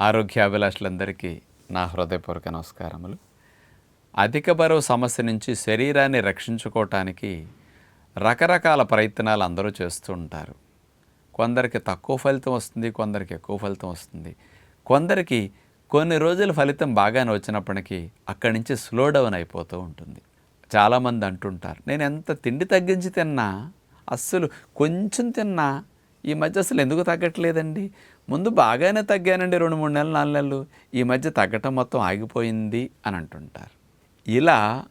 ఆరోగ్యాభిలాషులందరికీ నా హృదయపూర్వక నమస్కారములు. అధిక బరువు సమస్య నుంచి శరీరాన్ని రక్షించుకోవటానికి రకరకాల ప్రయత్నాలు అందరూ చేస్తూ ఉంటారు. కొందరికి తక్కువ ఫలితం వస్తుంది కొందరికి ఎక్కువ ఫలితం వస్తుంది. కొందరికి కొన్ని రోజుల ఫలితం బాగానే వచ్చినప్పటికీ అక్కడి నుంచి స్లో డౌన్ అయిపోతూ ఉంటుంది. చాలామంది అంటుంటారు నేను ఎంత తిండి తగ్గించి తిన్నా అస్సలు కొంచెం తిన్నా ఈ మధ్య అసలు ఎందుకు తగ్గట్లేదండి? ముందు బాగానే తగ్గానండి రెండు మూడు నెలలు నాలుగు నెలలు. ఈ మధ్య తగ్గటం మొత్తం ఆగిపోయింది అని అంటుంటారు. ఇలా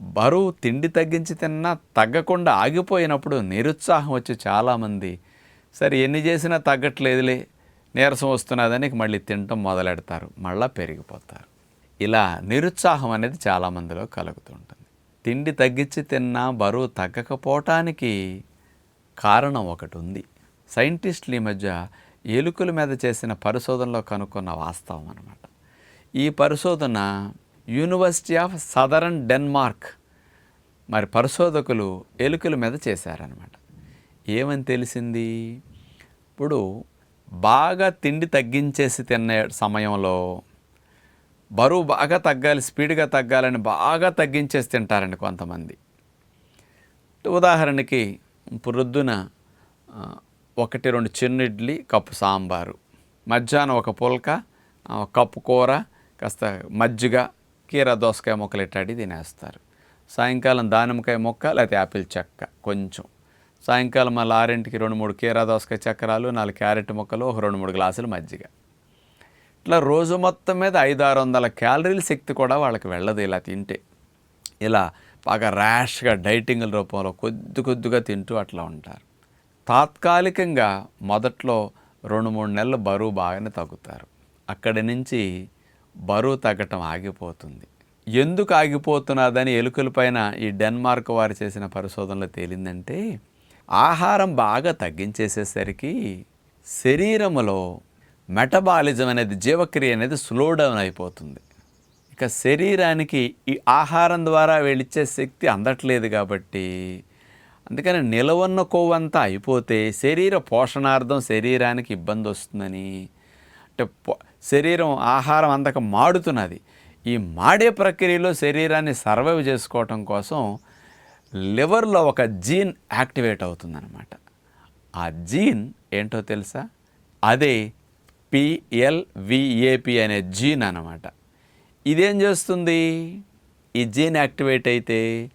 బరువు తిండి తగ్గించి తిన్నా తగ్గకుండా ఆగిపోయినప్పుడు నిరుత్సాహం వచ్చి చాలామంది సరే ఎన్ని చేసినా తగ్గట్లేదులే నీరసం వస్తున్నదని మళ్ళీ తినటం మొదలెడతారు. మళ్ళీ పెరిగిపోతారు. ఇలా నిరుత్సాహం అనేది చాలామందిలో కలుగుతుంటుంది. తిండి తగ్గించి తిన్నా బరువు తగ్గకపోవటానికి కారణం ఒకటి ఉంది. సైంటిస్టులు ఈ మధ్య ఎలుకల మీద చేసిన పరిశోధనలో కనుక్కున్న వాస్తవం అనమాట ఈ పరిశోధన యూనివర్సిటీ ఆఫ్ సదరన్ డెన్మార్క్ మరి పరిశోధకులు ఎలుకల మీద చేశారనమాట ఏమని తెలిసింది? ఇప్పుడు బాగా తిండి తగ్గించేసి తిన్న సమయంలో బరువు బాగా తగ్గాలి స్పీడ్గా తగ్గాలని బాగా తగ్గించేసి తింటారండి కొంతమంది. ఉదాహరణకి ప్రొద్దున ఒకటి రెండు చిన్న ఇడ్లీ కప్పు సాంబారు. మధ్యాహ్నం ఒక పుల్క ఒక కప్పు కూర కాస్త మజ్జిగ కీర దోసకాయ ముక్కలు ఇట్టాడి తినేస్తారు. సాయంకాలం దానిమ్మకాయ ముక్క లేకపోతే యాపిల్ చెక్క కొంచెం. సాయంకాలం మళ్ళీ ఆరింటికి రెండు మూడు కీరా దోసకాయ చక్రాలు నాలుగు క్యారెట్ ముక్కలు ఒక రెండు మూడు గ్లాసులు మజ్జిగ. ఇట్లా రోజు మొత్తం మీద ఐదు ఆరు వందల క్యాలరీల శక్తి కూడా వాళ్ళకి వెళ్ళదు ఇలా తింటే. ఇలా బాగా ర్యాష్గా డైటింగ్ల రూపంలో కొద్ది కొద్దిగా తింటూ అట్లా ఉంటారు. తాత్కాలికంగా మొదట్లో రెండు మూడు నెలలు బరువు బాగానే తగ్గుతారు. అక్కడి నుంచి బరువు తగ్గటం ఆగిపోతుంది. ఎందుకు ఆగిపోతున్నదని ఎలుకలపైన ఈ డెన్మార్క్ వారు చేసిన పరిశోధనలో తేలిందంటే ఆహారం బాగా తగ్గించేసేసరికి శరీరములో మెటబాలిజం అనేది జీవక్రియ అనేది స్లో డౌన్ అయిపోతుంది. ఇక శరీరానికి ఈ ఆహారం ద్వారా వెళ్ళిచ్చే శక్తి అందట్లేదు కాబట్టి అందుకని నిలవన్న కొవ్వంతా అయిపోతే శరీర పోషణార్థం శరీరానికి ఇబ్బంది వస్తుందని. అంటే శరీరం ఆహారం అందక మాడుతున్నది. ఈ మాడే ప్రక్రియలో శరీరాన్ని సర్వైవ్ చేసుకోవటం కోసం లివర్లో ఒక జీన్ యాక్టివేట్ అవుతుందన్నమాట. ఆ జీన్ ఏంటో తెలుసా? అదే పిఎల్విఏపి అనే జీన్ అనమాట ఇదేం చేస్తుంది? ఈ జీన్ యాక్టివేట్ అయితే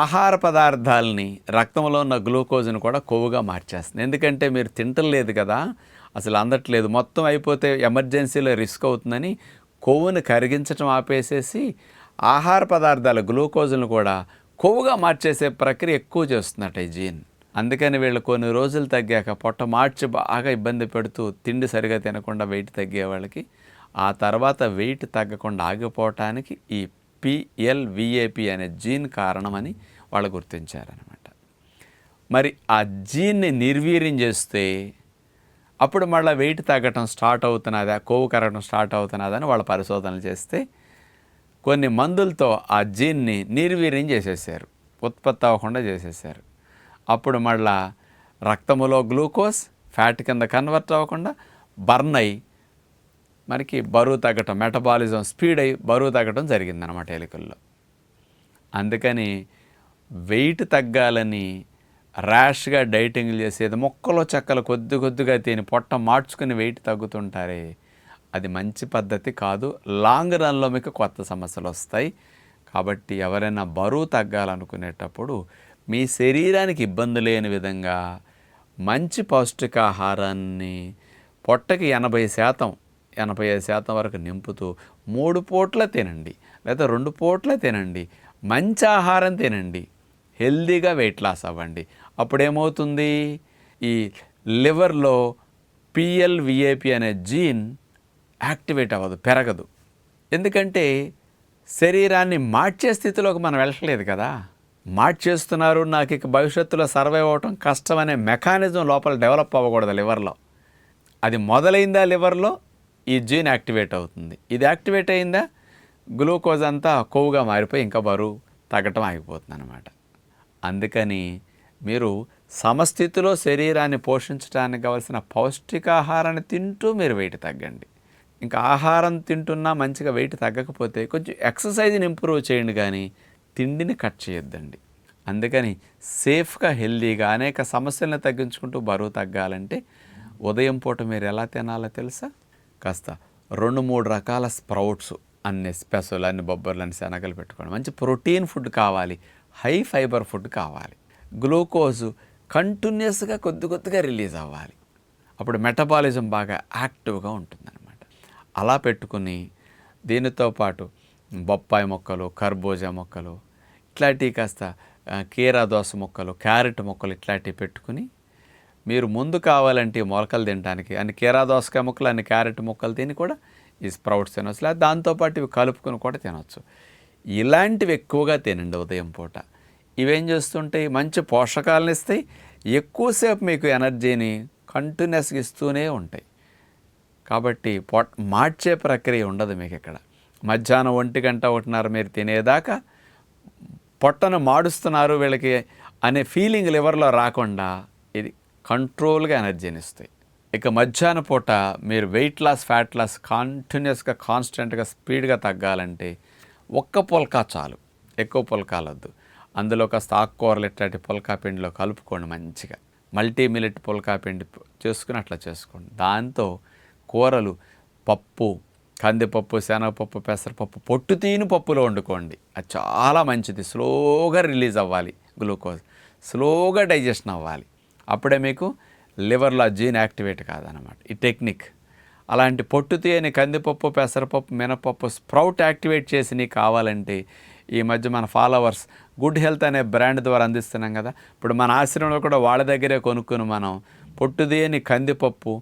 ఆహార పదార్థాలని రక్తంలో ఉన్న గ్లూకోజ్ని కూడా కొవ్వుగా మార్చేస్తుంది. ఎందుకంటే మీరు తింటలేదు కదా అసలు అందట్లేదు. మొత్తం అయిపోతే ఎమర్జెన్సీలో రిస్క్ అవుతుందని కొవ్వును కరిగించడం ఆపేసేసి ఆహార పదార్థాల గ్లూకోజ్ను కూడా కొవ్వుగా మార్చేసే ప్రక్రియ ఎక్కువ చేస్తున్నట్టు ఈ జీన్. అందుకని వీళ్ళు కొన్ని రోజులు తగ్గాక పొట్ట మార్చి బాగా ఇబ్బంది పెడుతూ తిండి సరిగా తినకుండా వెయిట్ తగ్గే వాళ్ళకి ఆ తర్వాత వెయిట్ తగ్గకుండా ఆగిపోవటానికి ఈ పిఎల్విఏపి అనే జీన్ కారణమని వాళ్ళు గుర్తించారనమాట మరి ఆ జీన్ని నిర్వీర్యం చేస్తే అప్పుడు మళ్ళీ వెయిట్ తగ్గటం స్టార్ట్ అవుతున్నదా కొవ్వు కరగడం స్టార్ట్ అవుతున్నదని వాళ్ళ పరిశోధనలు చేస్తే కొన్ని మందులతో ఆ జీన్ని నిర్వీర్యం చేసేసారు ఉత్పత్తి అవ్వకుండా చేసేసారు. అప్పుడు మళ్ళా రక్తములో గ్లూకోజ్ ఫ్యాట్ కింద కన్వర్ట్ అవ్వకుండా బర్న్ అయ్యి మనకి బరువు తగ్గటం మెటబాలిజం స్పీడ్ అయ్యి బరువు తగ్గటం జరిగిందనమాట ఎలుకల్లో. అందుకని వెయిట్ తగ్గాలని ర్యాష్గా డైటింగ్లు చేసేది మొక్కలో చెక్కలు కొద్ది కొద్దిగా తిని పొట్ట మార్చుకుని వెయిట్ తగ్గుతుంటారే అది మంచి పద్ధతి కాదు. లాంగ్ రన్లో మీకు కొత్త సమస్యలు వస్తాయి. కాబట్టి ఎవరైనా బరువు తగ్గాలనుకునేటప్పుడు మీ శరీరానికి ఇబ్బంది లేని విధంగా మంచి పౌష్టికాహారాన్ని పొట్టకి ఎనభై శాతం ఎనభై ఐదు శాతం వరకు నింపుతూ మూడు పూట్ల తినండి లేదా రెండు పూట్ల తినండి మంచి ఆహారం తినండి హెల్దీగా వెయిట్ లాస్ అవ్వండి. అప్పుడేమవుతుంది? ఈ లివర్లో పిఎల్విఏపి అనే జీన్ యాక్టివేట్ అవ్వదు పెరగదు. ఎందుకంటే శరీరాన్ని మార్చే స్థితిలోకి మనం వెళ్ళట్లేదు కదా. మార్చేస్తున్నారు నాకు ఇక భవిష్యత్తులో సర్వైవ్ అవ్వటం కష్టం అనే మెకానిజం లోపల డెవలప్ అవ్వకూడదు లివర్లో. అది మొదలైందా లివర్లో? ఈ జీన్ యాక్టివేట్ అవుతుంది. ఇది యాక్టివేట్ అయిందా? గ్లూకోజ్ అంతా కొవ్వుగా మారిపోయి ఇంకా బరువు తగ్గటం ఆగిపోతుంది అనమాట అందుకని మీరు సమస్థితిలో శరీరాన్ని పోషించడానికి కావలసిన పౌష్టికాహారాన్ని తింటూ మీరు వెయిట్ తగ్గండి. ఇంకా ఆహారం తింటున్నా మంచిగా వెయిట్ తగ్గకపోతే కొంచెం ఎక్సర్సైజ్ని ఇంప్రూవ్ చేయండి కానీ తిండిని కట్ చేయొద్దండి. అందుకని సేఫ్గా హెల్దీగా అనేక సమస్యలను తగ్గించుకుంటూ బరువు తగ్గాలంటే ఉదయం పూట మీరు ఎలా తినాలో తెలుసా? కాస్త రెండు మూడు రకాల స్ప్రౌట్స్ అన్ని స్పెషల్ అన్ని బొబ్బర్లు అన్ని శనగలు పెట్టుకోండి మంచి ప్రోటీన్ ఫుడ్ కావాలి హై ఫైబర్ ఫుడ్ కావాలి. గ్లూకోజ్ కంటిన్యూస్గా కొద్ది కొద్దిగా రిలీజ్ అవ్వాలి. అప్పుడు మెటబాలిజం బాగా యాక్టివ్గా ఉంటుందన్నమాట. అలా పెట్టుకుని దీనితో పాటు బొప్పాయి మొక్కలు కర్బూజా మొక్కలు ఇట్లాంటివి కాస్త కీరా దోస మొక్కలు క్యారెట్ మొక్కలు ఇట్లాంటివి పెట్టుకుని మీరు ముందు కావాలంటే మొలకలు తినడానికి అన్ని కీరా దోసకాయ ముక్కలు అన్ని క్యారెట్ ముక్కలు తిని కూడా ఈ స్ప్రౌట్స్ తినవచ్చు లేదా దాంతోపాటు ఇవి కలుపుకొని కూడా తినవచ్చు ఇలాంటివి ఎక్కువగా తినండి ఉదయం పూట. ఇవేం చేస్తుంటాయి? మంచి పోషకాలను ఇస్తాయి. ఎక్కువసేపు మీకు ఎనర్జీని కంటిన్యూస్గా ఇస్తూనే ఉంటాయి. కాబట్టి పొట్ మార్చే ప్రక్రియ ఉండదు మీకు ఇక్కడ. మధ్యాహ్నం ఒంటి గంట ఒకటిన్నర మీరు తినేదాకా పొట్టను మాడుస్తున్నారు వీళ్ళకి అనే ఫీలింగ్ లివర్లో రాకుండా ఇది కంట్రోల్గా ఎనర్జీని ఇస్తాయి. ఇక మధ్యాహ్న పూట మీరు వెయిట్ లాస్ ఫ్యాట్ లాస్ కంటిన్యూస్గా కాన్స్టెంట్గా స్పీడ్గా తగ్గాలంటే ఒక్క పుల్కా చాలు. ఎక్కువ పుల్కాలొద్దు అందులో కాస్త ఆకుకూరలు ఇట్లాంటి పుల్కా పిండిలో కలుపుకోండి మంచిగా. మల్టీ మిలెట్ పుల్కా పిండి చేసుకుని అట్లా చేసుకోండి. దాంతో కూరలు పప్పు కందిపప్పు శనగపప్పు పెసరపప్పు పొట్టు తీని పప్పులో వండుకోండి. అది చాలా మంచిది. స్లోగా రిలీజ్ అవ్వాలి. గ్లూకోజ్. స్లోగా డైజెషన్ అవ్వాలి. అప్పుడే మీకు లివర్లో జీన్ యాక్టివేట్ కాదనమాట ఈ టెక్నిక్. అలాంటి పొట్టు తీయని కందిపప్పు పెసరపప్పు మినపప్పు స్ప్రౌట్ యాక్టివేట్ చేసి నీకు కావాలంటే ఈ మధ్య మన ఫాలోవర్స్ గుడ్ హెల్త్ అనే బ్రాండ్ ద్వారా అందిస్తున్నాం కదా. ఇప్పుడు మన ఆశ్రమంలో కూడా వాళ్ళ దగ్గరే కొనుక్కుని మనం పొట్టు తీయని కందిపప్పు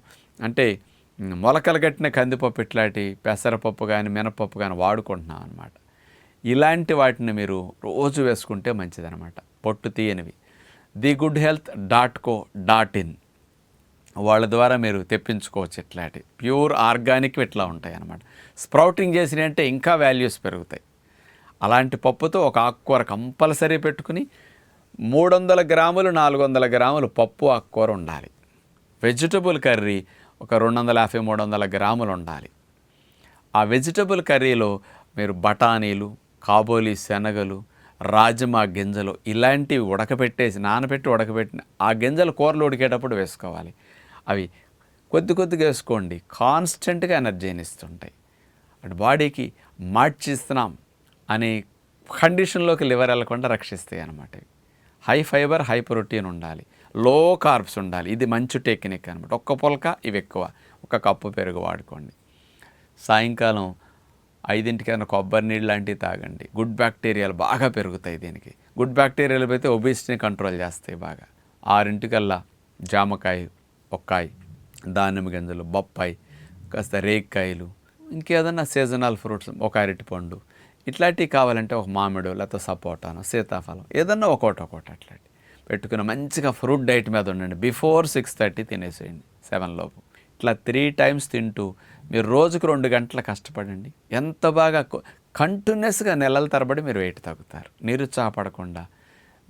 అంటే మొలకలు కట్టిన కందిపప్పు ఇట్లాంటి పెసరపప్పు కానీ మినపప్పు కానీ వాడుకుంటున్నాం అనమాట ఇలాంటి వాటిని మీరు రోజు వేసుకుంటే మంచిదనమాట పొట్టు తీయనివి. The good health dot co dot in. వాళ్ళ ద్వారా మీరు తెప్పించుకోవచ్చు ఇట్లాంటి ప్యూర్ ఆర్గానిక్ ఇట్లా ఉంటాయి అన్నమాట స్ప్రౌటింగ్ చేసినవి అంటే ఇంకా వాల్యూస్ పెరుగుతాయి. అలాంటి పప్పుతో ఒక ఆకుకూర కంపల్సరీ పెట్టుకుని మూడు వందల గ్రాములు నాలుగు వందల గ్రాములు పప్పు ఆకుకూర ఉండాలి. వెజిటబుల్ కర్రీ ఒక రెండు వందల యాభై మూడు వందల గ్రాములు ఉండాలి. ఆ వెజిటబుల్ కర్రీలో మీరు బఠానీలు కాబోలి శనగలు రాజమా గింజలు ఇలాంటివి ఉడకబెట్టేసి నానబెట్టి ఉడకబెట్టిన ఆ గింజలు కూరలు ఉడికేటప్పుడు వేసుకోవాలి. అవి కొద్ది కొద్దిగా వేసుకోండి. కాన్స్టెంట్గా ఎనర్జీని ఇస్తుంటాయి అటు బాడీకి మార్చిస్తున్నాం అనే కండిషన్లోకి లివర్ వెళ్ళకుండా రక్షిస్తాయి అనమాట హై ఫైబర్ హై ప్రోటీన్ ఉండాలి. లో కార్బ్స్ ఉండాలి. ఇది మంచి టెక్నిక్ అనమాట ఒక్క పొలక ఇవి ఎక్కువ. ఒక కప్పు పెరుగు వాడుకోండి. సాయంకాలం ఐదింటికైనా కొబ్బరి నీళ్ళు లాంటివి తాగండి. గుడ్ బ్యాక్టీరియాలు బాగా పెరుగుతాయి దీనికి. గుడ్ బ్యాక్టీరియాలు అయితే ఒబేసిటీని కంట్రోల్ చేస్తాయి బాగా. ఆరింటికల్లా జామకాయ ఒక్కాయ దానిమ్మ గింజలు బొప్పాయి కాస్త రేక్కాయలు ఇంకేదన్నా సీజనల్ ఫ్రూట్స్ ఒక అరటిపండు. ఇట్లాంటివి కావాలంటే ఒక మామిడి లేకపోతే సపోటాను సీతాఫలం ఏదన్నా ఒకటి ఒకటి అట్లాంటి. పెట్టుకుని మంచిగా ఫ్రూట్ డైట్ మీద ఉండండి. బిఫోర్ సిక్స్ థర్టీ తినేసేయండి. సెవెన్ లోపు. ఇట్లా త్రీ టైమ్స్ తింటూ మీరు రోజుకు రెండు గంటలు కష్టపడండి. ఎంత బాగా కంటిన్యూస్గా నెలల తరబడి మీరు వెయిట్ తగ్గుతారు. నిరుత్సాహపడకుండా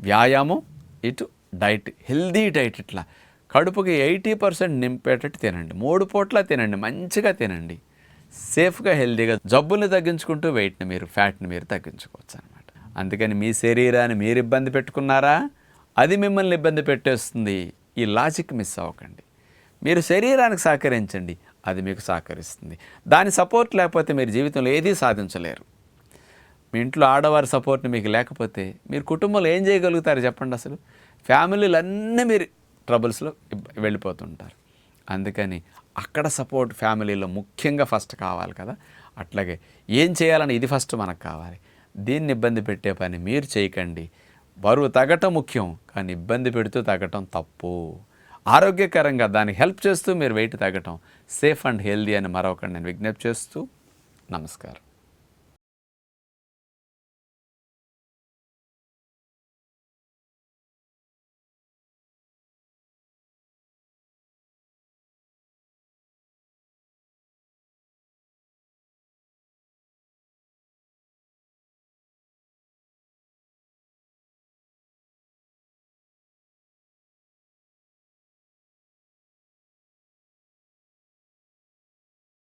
వ్యాయామం ఇటు డైట్ హెల్దీ డైట్ ఇట్లా. కడుపుకి ఎయిటీ పర్సెంట్ నింపేటట్టు తినండి. మూడు పూట్ల తినండి. మంచిగా తినండి. సేఫ్గా హెల్దీగా జబ్బుల్ని తగ్గించుకుంటూ వెయిట్ని మీరు ఫ్యాట్ని మీరు తగ్గించుకోవచ్చు అనమాట అందుకని మీ శరీరాన్ని మీరు ఇబ్బంది పెట్టుకున్నారా? అది మిమ్మల్ని ఇబ్బంది పెట్టేస్తుంది. ఈ లాజిక్ మిస్ అవ్వకండి. మీరు శరీరానికి సహకరించండి. అది మీకు సహకరిస్తుంది. దాని సపోర్ట్ లేకపోతే మీరు జీవితంలో ఏదీ సాధించలేరు. మీ ఇంట్లో ఆడవారి సపోర్ట్ మీకు లేకపోతే మీరు కుటుంబంలో ఏం చేయగలుగుతారు చెప్పండి అసలు? ఫ్యామిలీలు అన్నీ మీరు ట్రబుల్స్లో వెళ్ళిపోతుంటారు. అందుకని అక్కడ సపోర్ట్ ఫ్యామిలీలో ముఖ్యంగా ఫస్ట్ కావాలి కదా. అట్లాగే ఏం చేయాలని ఇది ఫస్ట్ మనకు కావాలి. దీన్ని ఇబ్బంది పెట్టే పని మీరు చేయకండి. బరువు తగ్గటం ముఖ్యం కానీ ఇబ్బంది పెడుతూ తగ్గటం తప్పు. ఆరోగ్యకరంగా దానికి హెల్ప్ చేస్తూ మీరు వెయిట్ తగ్గటం సేఫ్ అండ్ హెల్దీ అని మరొకటి నేను విజ్ఞప్తి చేస్తూ నమస్కారం.